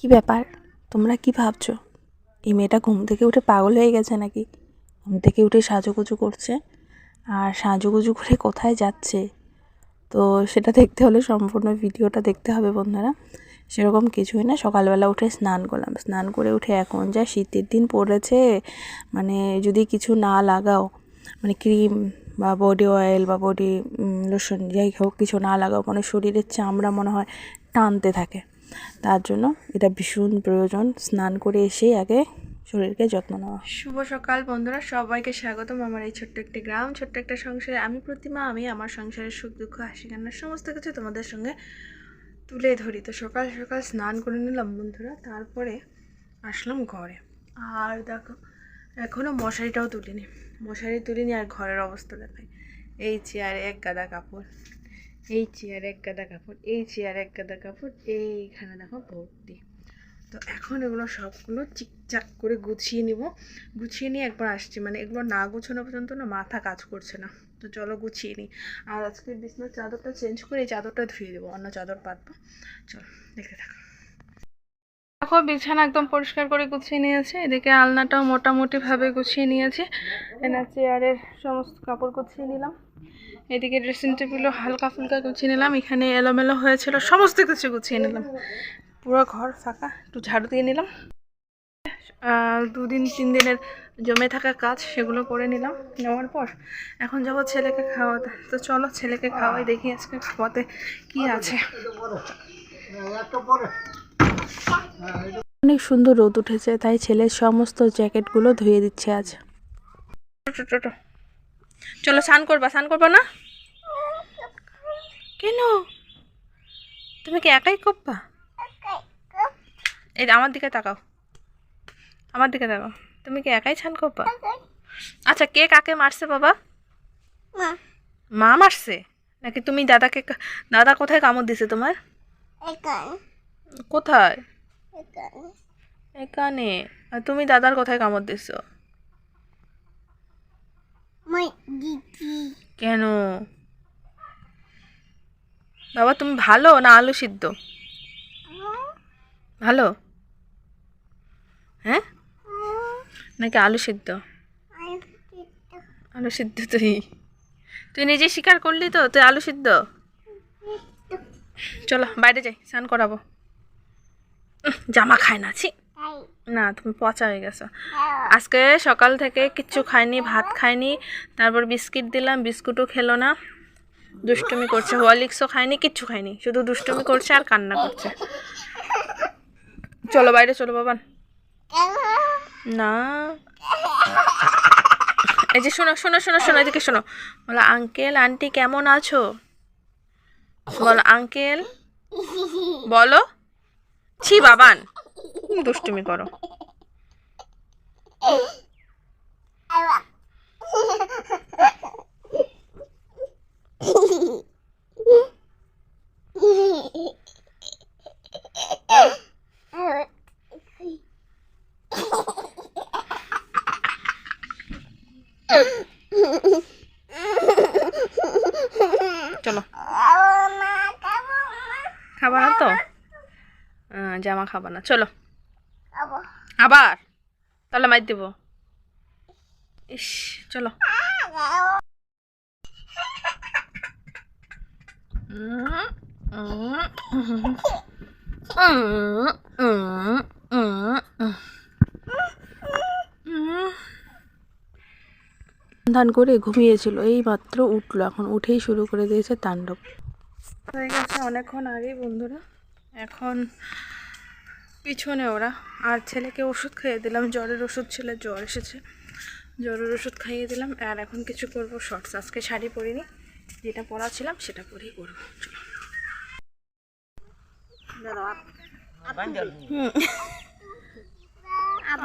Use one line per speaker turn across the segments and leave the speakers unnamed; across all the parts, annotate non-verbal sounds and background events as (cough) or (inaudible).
কি ব্যাপার? তোমরা কি ভাবছ? এই মেয়েটা ঘুম থেকে উঠে পাগল হয়ে গেছে নাকি? ঘুম থেকে উঠে সাজুগুজু করছে। আর সাজুগুজু করে কোথায় যাচ্ছে? তো সেটা দেখতে হলে সম্পূর্ণ ভিডিওটা দেখতে হবে বন্ধুরা। সেরকম কিছুই না, সকালবেলা উঠে স্নান করলাম। স্নান করে উঠে এখন যা শীতের দিন পড়েছে মানে যদি কিছু না লাগাও মানে ক্রিম বা বডি অয়েল বা বডি লোশন যাই হোক, কিছু না লাগাও মানে শরীরের চামড়া মনে হয় টানতে থাকে। তার জন্য এটা ভীষণ প্রয়োজন। স্নান করে এসেই আগে শরীরকে যত্ন নেওয়া।
শুভ সকাল বন্ধুরা, সবাইকে স্বাগতম আমার এই ছোট্ট একটি গ্রাম, ছোট্ট একটা সংসারে। আমি প্রতিমা, আমি আমার সংসারের সুখ, দুঃখ, হাসি, কান্নার সমস্ত কিছু তোমাদের সঙ্গে তুলে ধরি। তো সকাল সকাল স্নান করে নিলাম বন্ধুরা, তারপরে আসলাম ঘরে। আর দেখো এখনও মশারিটাও তুলিনি। মশারি তুলিনি আর ঘরের অবস্থা দেখাই। এই চেয়ারে এক গাদা কাপড়। এই চেয়ারে এক গাদা কাপড় এই চেয়ার এক গাদা কাপড় এইখানে দেখো ভর্তি। তো এখন এগুলো সবগুলো চিকচাক করে গুছিয়ে নিব। গুছিয়ে নিয়ে একবার আসছি মানে এগুলো না গুছানো পর্যন্ত না, মাথা কাজ করছে না। তো চলো গুছিয়ে নিই। আর আজকে বিছনার চাদরটা চেঞ্জ করে এই চাদরটা ধুয়ে দেবো, অন্য চাদর পাতবো। চলো, দেখতে থাকো। দেখো, বিছানা একদম পরিষ্কার করে গুছিয়ে নিয়েছে। এদিকে আলনাটাও মোটামুটিভাবে গুছিয়ে নিয়েছে। এনার চেয়ারের সমস্ত কাপড় গুছিয়ে নিলাম। এদিকে ড্রেসিং টেবিলও হালকা ফুলকা গুছিয়ে নিলাম এখানে এলোমেলো হয়েছিল সমস্ত কিছু গুছিয়ে নিলাম। পুরো ঘর ফাঁকা একটু ঝাড়ু দিয়ে নিলাম। দুদিন তিন দিনের জমে থাকা কাজ সেগুলো করে নিলাম। নেওয়ার পর এখন যাব ছেলেকে খাওয়াতে। তো চলো ছেলেকে খাওয়াই দেখি আজকে খাওয়াতে কি আছে।
অনেক সুন্দর রোদ উঠেছে তাই ছেলের সমস্ত জ্যাকেটগুলো ধুয়ে দিচ্ছে আজ।
টো, টো, টো। চলো স্নান করবা স্নান করবা না? কেন? তুমি কি একাই করবা? এই আমার দিকে তাকাও। আমার দিকে তাকাও। তুমি কি একাই স্নান করবা? আচ্ছা কে কাকে মারছে বাবা? মা। মারছে? নাকি তুমি দাদাকে দাদা কোথায় কামড় দিছে তোমার? কোথায়? এখানে। তুমি দাদার কোথায় কামড় দিছো? কেন? বাবা তুমি ভালো না আলু সিদ্ধ? ভালো? হ্যাঁ? নাকি আলু সিদ্ধ? আলু সিদ্ধ। তুই। তুই নিজে স্বীকার করলি তো তুই আলু সিদ্ধ? চলো বাইরে যাই স্নান করাবো। জামা খায় না ছি। না তুমি পচা হয়ে গেছো। আজকে সকাল থেকে কিচ্ছু খাইনি ভাত খাইনি তারপর বিস্কিট দিলাম বিস্কুটও খেলো না। দুষ্টুমি করছে হরলিক্সও খায়নি কিচ্ছু খায়নি শুধু দুষ্টুমি করছে আর কান্না করছে। চলো বাইরে চলো বাবান না। এই যে শোনো শোনো শোনো শোনো এদিকে শোনো। বলো আঙ্কেল আন্টি কেমন আছো? বলো আঙ্কেল বলো। ছি বাবান। তুমি দুষ্টুমি করো। চলো। খাবা তো জামা খাবা না। চলো। আবার? তাহলে মাইর দেবো। ইস চলো।
ধান করে ঘুমিয়েছিল এই মাত্র উঠল এখন উঠেই শুরু করে দিয়েছে তাণ্ডব।
হয়ে গেছে অনেকক্ষণ আগেই বন্ধুরা। এখন পিছনে ওরা। আর ছেলেকে ওষুধ খাইয়ে দিলাম। জ্বরের ওষুধ ছিল জ্বর এসেছে। জ্বরের ওষুধ খাইয়ে দিলাম। আর এখন কিছু করব শর্টস আজকে শাড়ি পরিনি। যেটা পরা ছিলাম সেটা পরেই করব।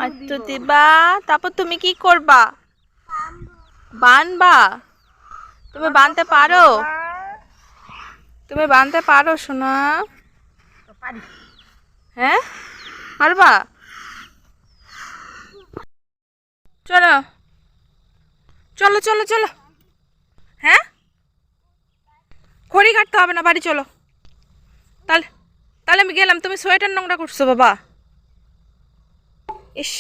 আচ্ছা দিবা। তারপর তুমি কি করবা? বানবা? তুমি বানতে পারো? তুমি বানতে পারো সোনা? হ্যাঁ? পারবা চলো। চলো চলো চলো। হ্যাঁ? খড়ি কাটতে হবে না, বাড়ি চলো। তাহলে
তাহলে আমি গেলাম। তুমি সোয়েটার নোংরা করছ, বাবা। ইস,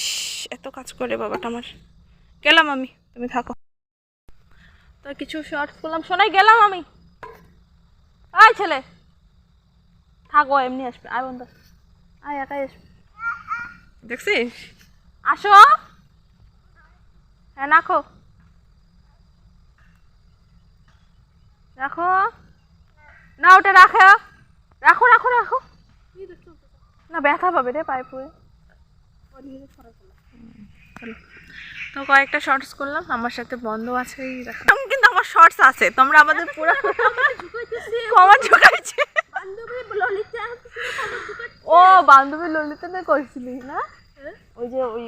এত কাজ করে বাবাটা আমার। গেলাম আমি, তুমি থাকো। তো কিছু শর্টস করলাম শোনাই গেলাম আমি। আয় ছেলে। থাকো, এমনি আসবে। আয় বন্ধু। আয়, একাই আসবে। দেখছিস? আসো। হ্যাঁ রাখো। রাখো। না ওটা রাখো। রাখো রাখো রাখো। না ব্যথা পাবে রে পায়ে পুয়ে তো কয়েকটা শর্টস করলাম আমার সাথে বন্ধ আছে কিন্তু আমার শর্টস আছে তোমরা আমাদের পুরো কমার ঢুকাইছে ও বান্ধবী ললিতা না করছিলি না? ওই যে ওই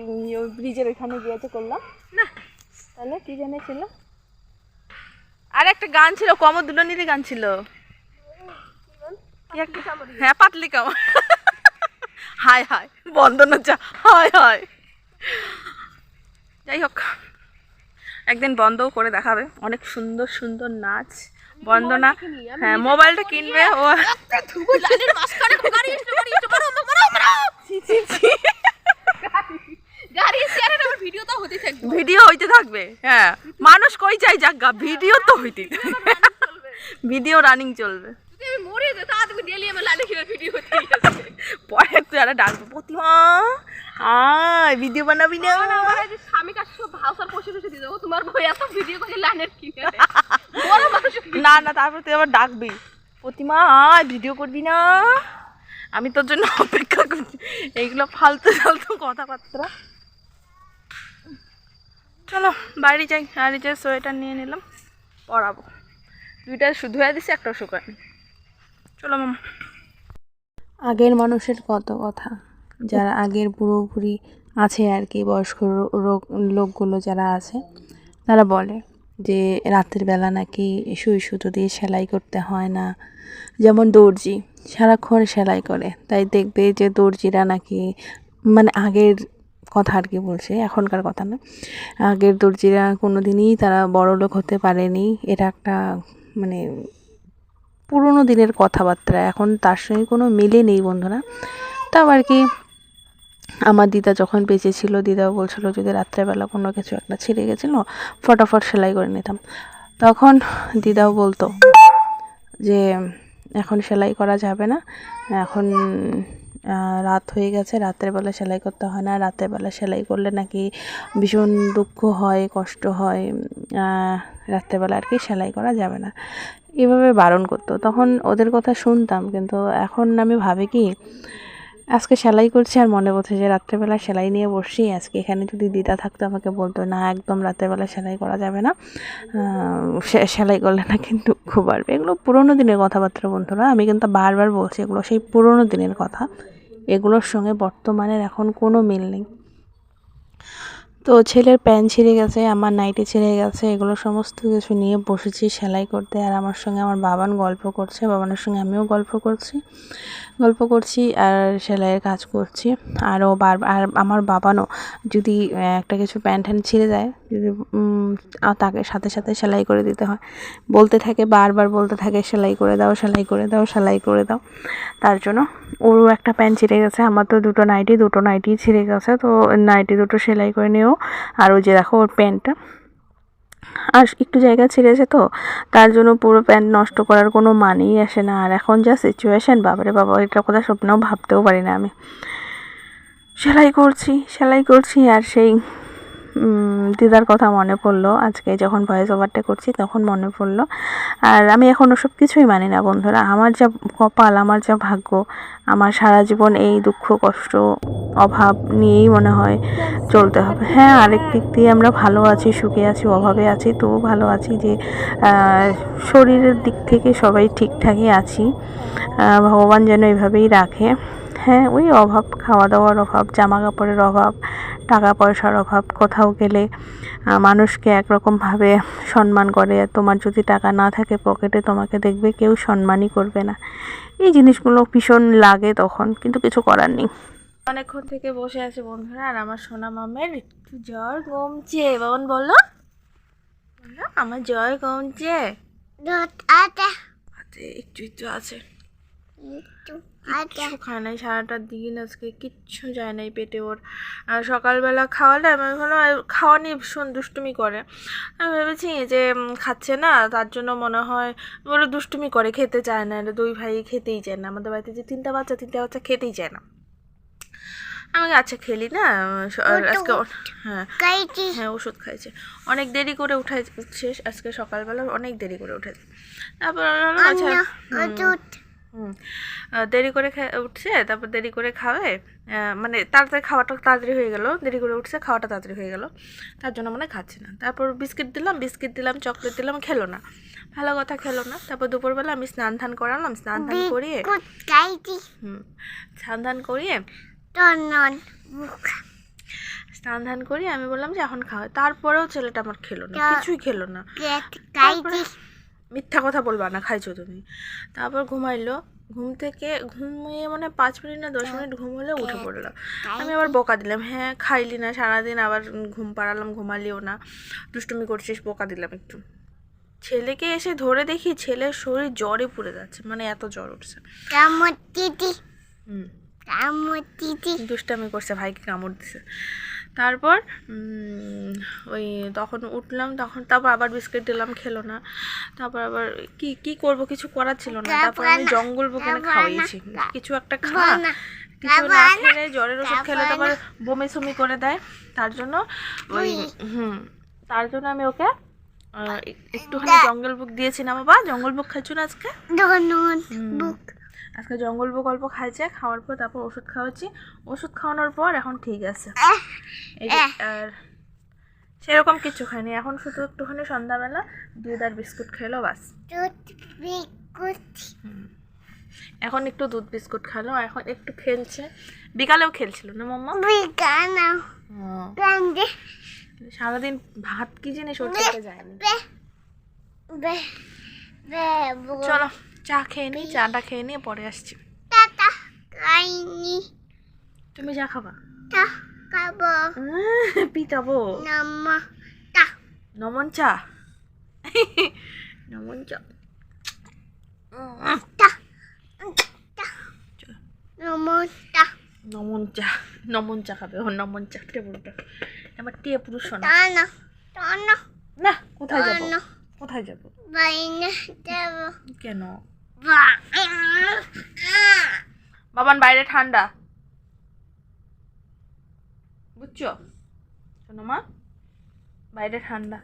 ব্রিজের ওইখানে গিয়েছে করলাম। না। তাহলে কি জানে ছিল আর একটা গান ছিল কমর দুলনির গান ছিল। হ্যাঁ পাতলি কামা হায় হায় বন্দনা যা হায় হায়। যাই হোক একদিন বন্ধও করে দেখাবে। অনেক সুন্দর সুন্দর নাচ। বন্দনা হ্যাঁ মোবাইলটা কিনবে ও। ভিডিও হইতে থাকবে হ্যাঁ। মানুষ কই চাই যাক ভিডিও তো হইতে ভিডিও রানিং চলবে। (laughs) পরে তুই আর ডাকবো প্রতিমা আয় ভিডিও বানাবি না? না না তারপর তুই আবার ডাকবি। প্রতিমা আয় ভিডিও করবি না? আমি তোর জন্য অপেক্ষা করছি। এইগুলো ফালতু ফালতু কথাবার্তা। চলো বাড়ি যাই। বাড়ি যাই সোয়েটার নিয়ে নিলাম পরাবো। দুইটা শুধু হয়ে দিছি একটা শুকায়নি। চলো মামা।
আগের মানুষের কত কথা? যারা আগের পুরোপুরি আছে আর কি, বয়স্ক রোগ- লোকগুলো যারা আছে, তারা বলে যে রাতের বেলা নাকি সুই সুতো দিয়ে সেলাই করতে হয় না। যেমন দর্জি, সারাক্ষণ সেলাই করে। তাই দেখবে যে দর্জিরা নাকি মানে আগের কথা আর কি বলছে, এখনকার কথা না। আগের দর্জিরা কোনো দিনই তারা বড় লোক হতে পারেনি। এটা একটা মানে পুরোনো দিনের কথাবার্তা। এখন তার সঙ্গে কোনো মিলে নেই বন্ধুরা। তাও আর কি, আমার দিদা যখন বেঁচে ছিল দিদাও বলছিল যদি রাত্রেবেলা কোনো কিছু একটা ছিঁড়ে গেছিল, ফটাফট সেলাই করে নিতাম। তখন দিদাও বলতো যে, এখন সেলাই করা যাবে না। এখন রাত হয়ে গেছে, রাত্রেবেলা সেলাই করতে হয় না। রাত্রেবেলা সেলাই করলে নাকি ভীষণ দুঃখ হয়, কষ্ট হয়। রাত্রেবেলা আর কি সেলাই করা যাবে না। এভাবে বারণ করতো। তখন ওদের কথা শুনতাম, কিন্তু এখন আমি ভাবি কি, আজকে সেলাই করছি আর মনে পড়ছে যে রাত্রেবেলা সেলাই নিয়ে বসছি, আজকে এখানে যদি দিদা থাকতো আমাকে বলতো, না, একদম রাত্রেবেলা সেলাই করা যাবে না। সেলাই করলে না কিন্তু খুব বাড়বে? এগুলো পুরোনো দিনের কথাবার্তা বন্ধুরা। আমি কিন্তু বারবার বলছি এগুলো সেই পুরোনো দিনের কথা। এগুলোর সঙ্গে বর্তমানের এখন কোনো মিল নেই। তো ছেলের প্যান্ট ছিঁড়ে গেছে, আমার নাইটি ছিঁড়ে গেছে, এগুলো সমস্ত কিছু নিয়ে বসেছি সেলাই করতে। আর আমার সঙ্গে আমার বাবান গল্প করছে, বাবানের সঙ্গে আমিও গল্প করছি গল্প করছি আর সেলাইয়ের কাজ করছি। আরও বার, আর আমার বাবানও যদি একটা কিছু প্যান্ট ট্যান্ট ছিঁড়ে যায়, যদি তাকে সাথে সাথে সেলাই করে দিতে হয়। বলতে থাকে, বারবার বলতে থাকে, সেলাই করে দাও, সেলাই করে দাও, সেলাই করে দাও। তার জন্য ওরও একটা প্যান্ট ছিঁড়ে গেছে, আমার তো দুটো নাইটি দুটো নাইটি ছিঁড়ে গেছে, তো নাইটি দুটো সেলাই করে নিও আর ওই যে দেখো ওর প্যান্টটা। আর একটু জায়গা ছেড়েছে তো, তার জন্য পুরো প্যান্ট নষ্ট করার কোনো মানেই আসে না। আর এখন যা সিচুয়েশান বাবারে বাবা, এটা কথা স্বপ্নেও ভাবতেও পারি না আমি। সেলাই করছি সেলাই করছি আর সেই দিদার কথা মনে পড়ল। আজকে যখন ভয়েস ওভারটা করছি তখন মনে পড়ল। আর আমি এখন ওসব কিছুই মানি না বন্ধুরা। আমার যা কপাল, আমার যা ভাগ্য, আমার সারা জীবন এই দুঃখ, কষ্ট, অভাব নিয়েই মনে হয় চলতে হবে। হ্যাঁ আরেক দিক দিয়ে আমরা ভালো আছি, সুখে আছি, অভাবে আছি তবু ভালো আছি যে শরীরের দিক থেকে সবাই ঠিকঠাকই আছি। ভগবান যেন এভাবেই রাখে। হ্যাঁ ওই অভাব খাওয়া দাওয়ার অভাব জামা কাপড়ের অভাব টাকা পয়সার অভাব কোথাও গেলে মানুষকে একরকমভাবে সম্মান করে। তোমার যদি টাকা না থাকে পকেটে তোমাকে দেখবে কেউ সম্মানই করবে না। এই জিনিসগুলো ভীষণ লাগে তখন কিন্তু কিছু করার নেই।
অনেকক্ষণ থেকে বসে আছে বন্ধুরা আর আমার সোনা মামের একটু জ্বর কমছে। বাবন বলল আমার জ্বর কমছে। আছে একটু একটু আছে।
কিচ্ছু খায় নাই সারাটা দিন আজকে কিচ্ছু যায় নাই পেটে ওর। সকালবেলা খাওয়ালে আমি ভাবলাম খাওয়া নিয়ে ভীষণ দুষ্টুমি করে। আমি ভেবেছি যে খাচ্ছে না তার জন্য মনে হয় বলে দুষ্টুমি করে খেতে চায় না। দুই ভাই খেতেই চায় না। আমাদের বাড়িতে যে তিনটা বাচ্চা তিনটা বাচ্চা খেতেই চায় না। আমি আচ্ছা খেলি না আজকে হ্যাঁ হ্যাঁ ওষুধ খাইছে। অনেক দেরি করে উঠে উঠছে আজকে সকালবেলা অনেক দেরি করে উঠেছে। তারপর আচ্ছা দেরি করে উঠছে তারপর দেরি করে খাবে। মানে তাড়াতাড়ি খাওয়াটা তাড়াতাড়ি হয়ে গেল। দেরি করে উঠছে খাওয়াটা তাড়াতাড়ি হয়ে গেল। তার জন্য মানে খাচ্ছে না। তারপর বিস্কিট দিলাম বিস্কিট দিলাম চকলেট দিলাম খেলো না। ভালো কথা খেলো না। তারপর দুপুরবেলা আমি স্নান ধান করালাম স্নান ধান করিয়ে হুম স্নান ধান করিয়ে স্নান ধান করিয়ে আমি বললাম যে এখন খাওয়া। তারপরেও ছেলেটা আমার খেলো না কিছুই খেলো না। মিথ্যা কথা বলবা না খাইছো তুমি। তারপর ঘুমাইলো ঘুম থেকে ঘুমিয়ে মানে পাঁচ মিনিট না দশ মিনিট ঘুম হলে উঠে পড়ল। আমি আবার বকা দিলাম হ্যাঁ খাইলি না সারাদিন আবার ঘুম পাড়ালাম ঘুমালিও না। দুষ্টুমি করছিস বকা দিলাম একটু। ছেলেকে এসে ধরে দেখি ছেলের শরীর জ্বরে পুড়ে যাচ্ছে মানে এত জ্বর উঠছে।
কামড় দিদি
হুম।
কামড় দিদি
দুষ্টামি করছে ভাইকে কামড় দিছে। তারপর ওই তখন উঠলাম তখন তারপর আবার বিস্কিট দিলাম খেলো না। তারপর আবার কি কি করব? কিছু করার ছিল না। তারপর আমি জঙ্গল বুকে এনে খাওয়াইছি। কিছু একটা খা কিছু না খেলে জ্বরের ওষুধ খেলে তারপর বমি সমি করে দেয়। তার জন্য ওই হুম। তার জন্য আমি ওকে একটুখানি জঙ্গল বুক দিয়েছি না বাবা জঙ্গল বুক খাইছো না আজকে?
টনন বুক।
আজকে জঙ্গল অল্প খাইছে খাওয়ার পর তারপর ওষুধ খাওয়াচ্ছি ওষুধ খাওয়ানোর পর এখন ঠিক আছে এই আর সেরকম কিছু খাইনি এখন শুধু একটুখানি সন্ধ্যাবেলা দুধ আর বিস্কুট খেলো বাস এখন একটু দুধ বিস্কুট খেলো এখন একটু খেলছে বিকালেও খেলছিল না মাম্মা সারাদিন ভাত কি জিনিস ওর খেতে যায়নি চলো চা খেয়ে নি চাটা খেয়ে নিয়ে পরে আসছি।
কাইনি
তুমি চা খাবা?
টা কাবো
উম, পিটাবো।
নামা টা
নমন চা। নমন চা।
টা টা
নমন চা। নমন চা খাবে। ও নমন চা টেবুলটা আমার টিয়ে পুরুষ শোনা।
টানা
না কোথায় যাব? কোথায় যাব। কেন? বাবান বাইরে ঠান্ডা। বুঝছ? শোনো মা বাইরে ঠান্ডা।